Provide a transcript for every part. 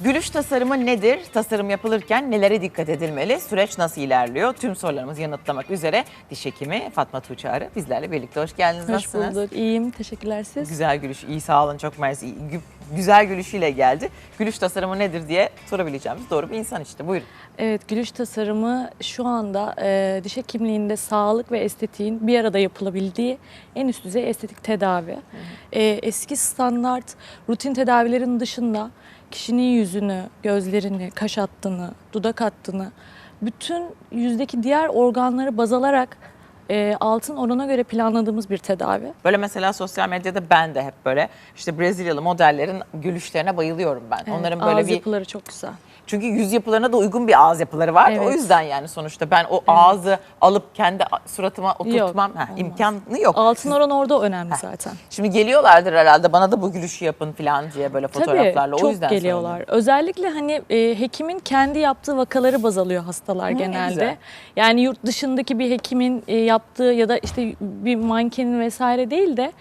Gülüş tasarımı nedir? Tasarım yapılırken nelere dikkat edilmeli? Süreç nasıl ilerliyor? Tüm sorularımızı yanıtlamak üzere diş hekimi Fatma Tuğçe Arı bizlerle birlikte. Hoş geldiniz. Hoş Nasılsınız? bulduk. İyiyim. Teşekkürler siz. Güzel gülüş, iyi sağ olun, çok mersi. gü- Güzel gülüşüyle geldi. Gülüş tasarımı nedir diye sorabileceğimiz doğru bir insan işte. Buyurun. Evet, gülüş tasarımı şu anda e, diş hekimliğinde sağlık ve estetiğin bir arada yapılabildiği en üst düzey estetik tedavi. E, eski standart rutin tedavilerin dışında kişinin yüzünü, gözlerini, kaş hattını, dudak hattını, bütün yüzdeki diğer organları baz alarak e, altın orana göre planladığımız bir tedavi. Böyle mesela sosyal medyada ben de hep böyle işte Brezilyalı modellerin gülüşlerine bayılıyorum ben. Evet, Onların böyle ağız bir yapıları çok güzel. Çünkü yüz yapılarına da uygun bir ağız yapıları var. O Evet. yüzden yani sonuçta ben o ağzı alıp kendi suratıma oturtmam Yok, Heh, olmaz. imkanı yok. Altın oran orada önemli zaten. Şimdi geliyorlardır herhalde bana da bu gülüşü yapın falan diye böyle fotoğraflarla. Tabii, çok o yüzden geliyorlar. sanırım. Özellikle hani e, hekimin kendi yaptığı vakaları baz alıyor hastalar ne genelde. güzel. Yani yurt dışındaki bir hekimin e, yaptığı ya da işte bir mankenin vesaire değil de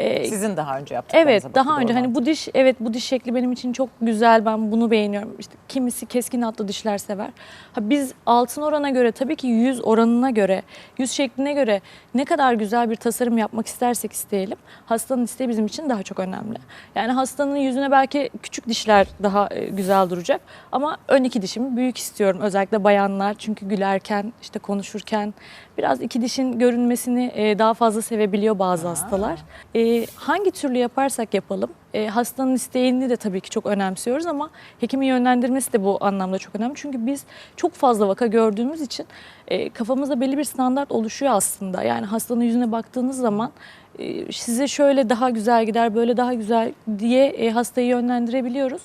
e, Sizin daha önce yaptıklarınıza Evet daha önce hani bu diş evet bu diş şekli benim için çok güzel ben bunu beğeniyorum. İşte kimisi keskin hatlı dişler sever. Ha biz altın orana göre tabii ki yüz oranına göre, yüz şekline göre ne kadar güzel bir tasarım yapmak istersek isteyelim hastanın isteği bizim için daha çok önemli. Yani hastanın yüzüne belki küçük dişler daha e, güzel duracak ama ön iki dişimi büyük istiyorum özellikle bayanlar çünkü gülerken işte konuşurken biraz iki dişin görünmesini e, daha fazla sevebiliyor bazı hastalar. E, hangi türlü yaparsak yapalım e, hastanın isteğini de tabii ki çok önemsiyoruz ama hekimin yönlendirmesi de bu anlamda çok önemli. Çünkü biz çok fazla vaka gördüğümüz için e, kafamızda belli bir standart oluşuyor aslında. Yani hastanın yüzüne baktığınız zaman e, size şöyle daha güzel gider, böyle daha güzel diye e, hastayı yönlendirebiliyoruz.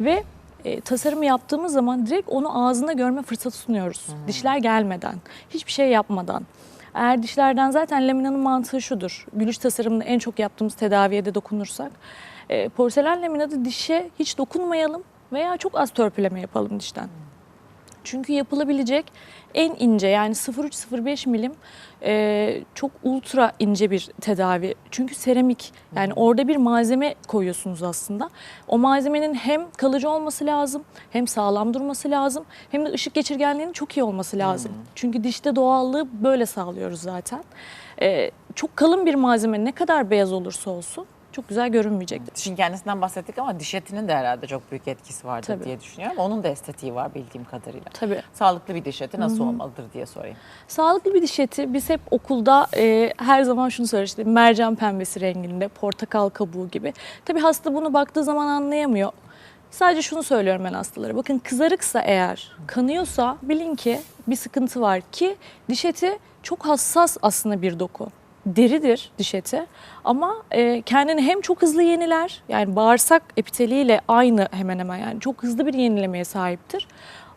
Ve e, tasarımı yaptığımız zaman direkt onu ağzında görme fırsatı sunuyoruz. Dişler gelmeden, hiçbir şey yapmadan. Eğer dişlerden zaten laminanın mantığı şudur. Gülüş tasarımını en çok yaptığımız tedaviye de dokunursak. E, porselen laminada dişe hiç dokunmayalım veya çok az törpüleme yapalım dişten. Çünkü yapılabilecek en ince yani 0,3-0,5 milim e, çok ultra ince bir tedavi. Çünkü seramik yani orada bir malzeme koyuyorsunuz aslında. O malzemenin hem kalıcı olması lazım hem sağlam durması lazım hem de ışık geçirgenliğinin çok iyi olması lazım. Çünkü dişte doğallığı böyle sağlıyoruz zaten. E, çok kalın bir malzeme ne kadar beyaz olursa olsun çok güzel görünmeyecektir. Dişin kendisinden bahsettik ama diş etinin de herhalde çok büyük etkisi vardır Tabii. diye düşünüyorum. Onun da estetiği var bildiğim kadarıyla. Tabii. Sağlıklı bir diş eti nasıl olmalıdır diye sorayım. Sağlıklı bir diş eti biz hep okulda e, her zaman şunu söyleriz işte mercan pembesi renginde, portakal kabuğu gibi. Tabii hasta bunu baktığı zaman anlayamıyor. Sadece şunu söylüyorum ben hastalara. Bakın kızarıksa eğer, kanıyorsa bilin ki bir sıkıntı var ki diş eti çok hassas aslında bir doku. Deridir diş eti ama e, kendini hem çok hızlı yeniler yani bağırsak epiteliyle aynı hemen hemen yani çok hızlı bir yenilemeye sahiptir.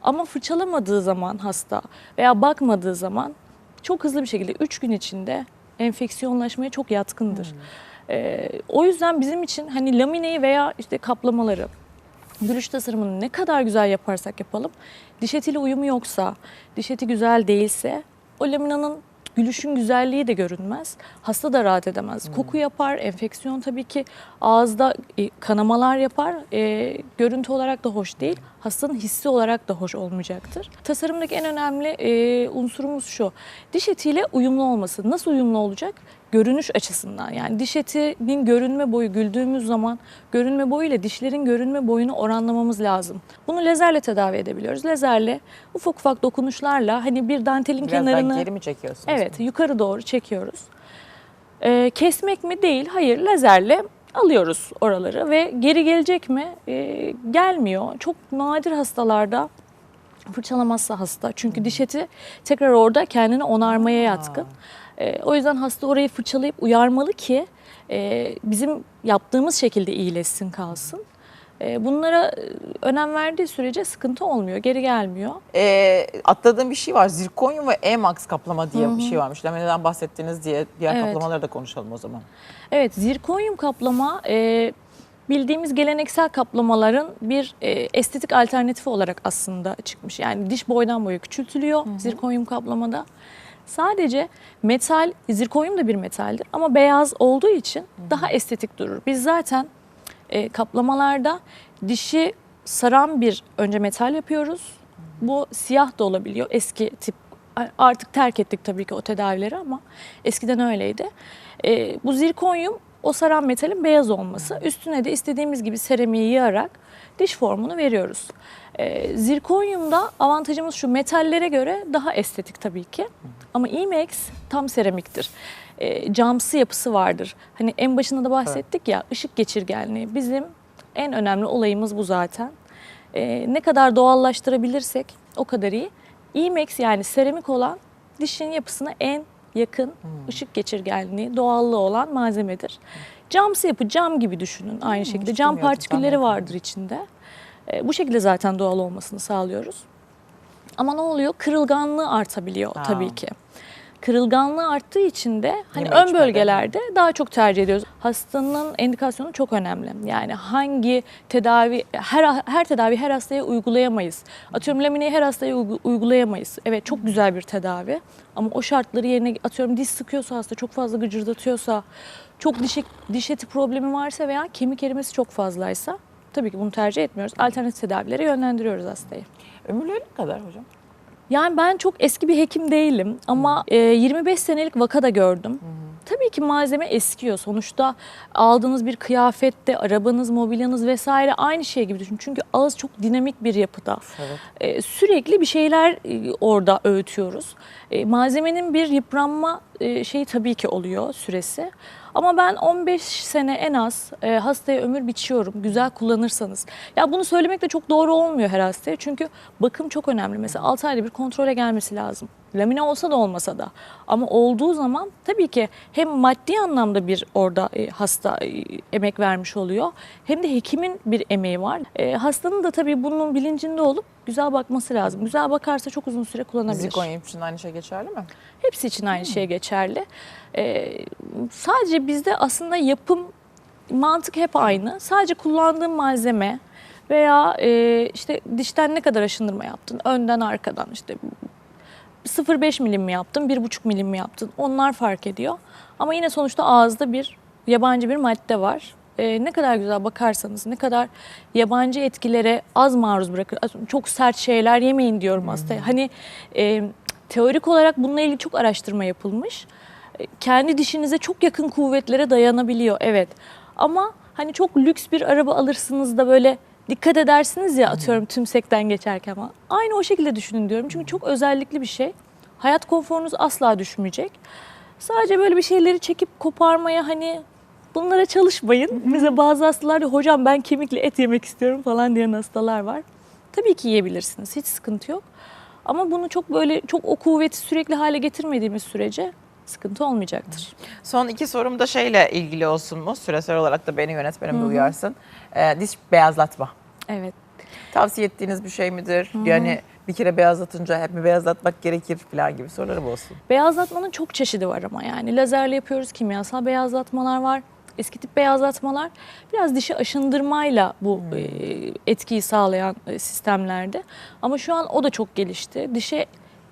Ama fırçalamadığı zaman hasta veya bakmadığı zaman çok hızlı bir şekilde 3 gün içinde enfeksiyonlaşmaya çok yatkındır. Ee, o yüzden bizim için hani lamineyi veya işte kaplamaları, gülüş tasarımını ne kadar güzel yaparsak yapalım, diş etiyle uyumu yoksa, diş eti güzel değilse o laminanın gülüşün güzelliği de görünmez. Hasta da rahat edemez. Koku yapar, enfeksiyon tabii ki ağızda e, kanamalar yapar. E, görüntü olarak da hoş değil. Hastanın hissi olarak da hoş olmayacaktır. Tasarımdaki en önemli e, unsurumuz şu. Diş etiyle uyumlu olması. Nasıl uyumlu olacak? Görünüş açısından. Yani diş etinin görünme boyu güldüğümüz zaman görünme boyu ile dişlerin görünme boyunu oranlamamız lazım. Bunu lazerle tedavi edebiliyoruz. Lazerle ufak ufak dokunuşlarla hani bir dantelin Biraz kenarını geri mi çekiyorsunuz? Evet, yukarı doğru çekiyoruz. Ee, kesmek mi? Değil. Hayır, lazerle alıyoruz oraları ve geri gelecek mi? Ee, gelmiyor. Çok nadir hastalarda fırçalamazsa hasta. Çünkü diş eti tekrar orada kendini onarmaya yatkın. Ee, o yüzden hasta orayı fırçalayıp uyarmalı ki e, bizim yaptığımız şekilde iyileşsin kalsın. Ee, bunlara e, önem verdiği sürece sıkıntı olmuyor, geri gelmiyor. Ee, atladığım bir şey var. Zirkonyum ve E-Max kaplama diye bir şey varmış. Lamineden bahsettiniz diye diğer Evet. kaplamaları da konuşalım o zaman. Evet, zirkonyum kaplama e, bildiğimiz geleneksel kaplamaların bir e, estetik alternatifi olarak aslında çıkmış. Yani diş boydan boya küçültülüyor zirkonyum kaplamada. Sadece metal, zirkonyum da bir metaldir ama beyaz olduğu için daha estetik durur. Biz zaten e, kaplamalarda dişi saran bir önce metal yapıyoruz. Bu siyah da olabiliyor. Eski tip artık terk ettik tabii ki o tedavileri ama eskiden öyleydi. Ee, bu zirkonyum o saran metalin beyaz olması. Üstüne de istediğimiz gibi seramiği yığarak diş formunu veriyoruz. Ee, zirkonyumda avantajımız şu metallere göre daha estetik tabii ki. Ama IMAX tam seramiktir. Ee, camsı yapısı vardır. Hani en başında da bahsettik ya ışık geçirgenliği. Bizim en önemli olayımız bu zaten. Ee, ne kadar doğallaştırabilirsek o kadar iyi. IMAX yani seramik olan dişin yapısına en yakın ışık geçirgenliği, doğallığı olan malzemedir. Camsı yapı cam gibi düşünün aynı şekilde. hiç Cam partikülleri vardır içinde. Ee, bu şekilde zaten doğal olmasını sağlıyoruz. Ama ne oluyor? Kırılganlığı artabiliyor Ha. tabii ki. Kırılganlığı arttığı için de hani Yeme ön bölgelerde daha çok tercih ediyoruz. Hastanın endikasyonu çok önemli. Yani hangi tedavi her her tedavi her hastaya uygulayamayız. Atıyorum lamineyi her hastaya uygu- uygulayamayız. Evet çok güzel bir tedavi ama o şartları yerine atıyorum diş sıkıyorsa hasta çok fazla gıcırdatıyorsa çok diş, diş eti problemi varsa veya kemik erimesi çok fazlaysa tabii ki bunu tercih etmiyoruz. Alternatif tedavilere yönlendiriyoruz hastayı. Ömürleri ne kadar hocam? Yani ben çok eski bir hekim değilim ama e, 25 senelik vaka da gördüm. Tabii ki malzeme eskiyor. Sonuçta aldığınız bir kıyafette, arabanız, mobilyanız vesaire aynı şey gibi düşün. Çünkü ağız çok dinamik bir yapıda. Evet. E, sürekli bir şeyler e, orada öğütüyoruz. E, malzemenin bir yıpranma e, şeyi tabii ki oluyor süresi. Ama ben 15 sene en az e, hastaya ömür biçiyorum güzel kullanırsanız. Ya bunu söylemek de çok doğru olmuyor her hastaya. Çünkü bakım çok önemli. Mesela 6 ayda bir kontrole gelmesi lazım. Lamine olsa da olmasa da. Ama olduğu zaman tabii ki hem maddi anlamda bir orada e, hasta e, emek vermiş oluyor. Hem de hekimin bir emeği var. E, hastanın da tabii bunun bilincinde olup güzel bakması lazım. Güzel bakarsa çok uzun süre kullanabilir. Zirkonyum için aynı şey geçerli mi? Hepsi için aynı şey geçerli. Ee, sadece bizde aslında yapım mantık hep aynı. Sadece kullandığım malzeme veya e, işte dişten ne kadar aşındırma yaptın, önden arkadan işte 0,5 milim mi yaptın, 1,5 milim mi yaptın onlar fark ediyor. Ama yine sonuçta ağızda bir yabancı bir madde var. Ee, ne kadar güzel bakarsanız, ne kadar yabancı etkilere az maruz bırakır. Çok sert şeyler yemeyin diyorum hastaya. Hani e, teorik olarak bununla ilgili çok araştırma yapılmış. E, Kendi dişinize çok yakın kuvvetlere dayanabiliyor evet. Ama hani çok lüks bir araba alırsınız da böyle dikkat edersiniz ya atıyorum tümsekten geçerken ama aynı o şekilde düşünün diyorum. Çünkü çok özellikli bir şey. Hayat konforunuz asla düşmeyecek. Sadece böyle bir şeyleri çekip koparmaya hani bunlara çalışmayın. Mesela bazı hastalar da hocam ben kemikli et yemek istiyorum falan diyen hastalar var. Tabii ki yiyebilirsiniz. Hiç sıkıntı yok. Ama bunu çok böyle çok o kuvveti sürekli hale getirmediğimiz sürece sıkıntı olmayacaktır. Son iki sorum da şeyle ilgili olsun mu? Süresel olarak da beni yönetmenim de uyarsın. Ee, diş beyazlatma. Evet. Tavsiye ettiğiniz bir şey midir? Yani bir kere beyazlatınca hep mi beyazlatmak gerekir falan gibi sorularım olsun. Beyazlatmanın çok çeşidi var ama yani lazerle yapıyoruz, kimyasal beyazlatmalar var. Eski tip beyazlatmalar biraz dişi aşındırmayla bu e, etkiyi sağlayan e, sistemlerde. Ama şu an o da çok gelişti. Dişe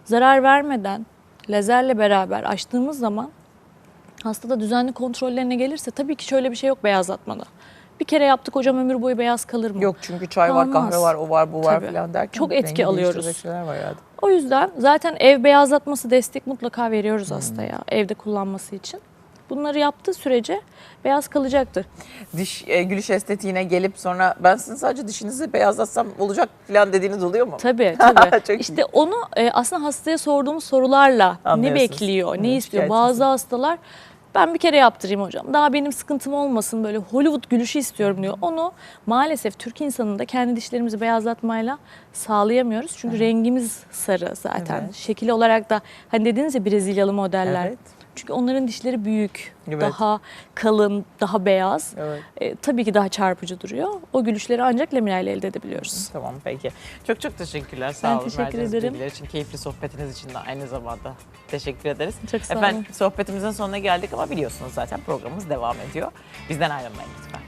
zarar vermeden lazerle beraber açtığımız zaman hastada düzenli kontrollerine gelirse tabii ki şöyle bir şey yok beyazlatmada. Bir kere yaptık hocam ömür boyu beyaz kalır mı? Yok çünkü çay var, Kalmaz. kahve var, o var, bu var Tabii. falan derken. Çok etki alıyoruz. var yani. O yüzden zaten ev beyazlatması destek mutlaka veriyoruz hastaya evde kullanması için. Bunları yaptığı sürece beyaz kalacaktır. Diş e, gülüş estetiğine gelip sonra ben sizin sadece dişinizi beyazlatsam olacak falan dediğiniz oluyor mu? Tabii tabii. Çok iyi. işte onu e, aslında hastaya sorduğumuz sorularla ne bekliyor, Hı, ne istiyor. Bazı hastalar ben bir kere yaptırayım hocam. Daha benim sıkıntım olmasın böyle Hollywood gülüşü istiyorum diyor. Onu maalesef Türk insanında kendi dişlerimizi beyazlatmayla sağlayamıyoruz. Çünkü rengimiz sarı zaten. Evet. Şekil olarak da hani dediniz ya Brezilyalı modeller. Evet. Çünkü onların dişleri büyük, Evet. daha kalın, daha beyaz. Evet. E, tabii ki daha çarpıcı duruyor. O gülüşleri ancak laminayla elde edebiliyoruz. Tamam peki. Çok çok teşekkürler. Sağ Ben olun. teşekkür ederim. bilgiler için, keyifli sohbetiniz için de aynı zamanda teşekkür ederiz. Çok sağ Efendim olun. sohbetimizin sonuna geldik ama biliyorsunuz zaten programımız devam ediyor. Bizden ayrılmayın lütfen.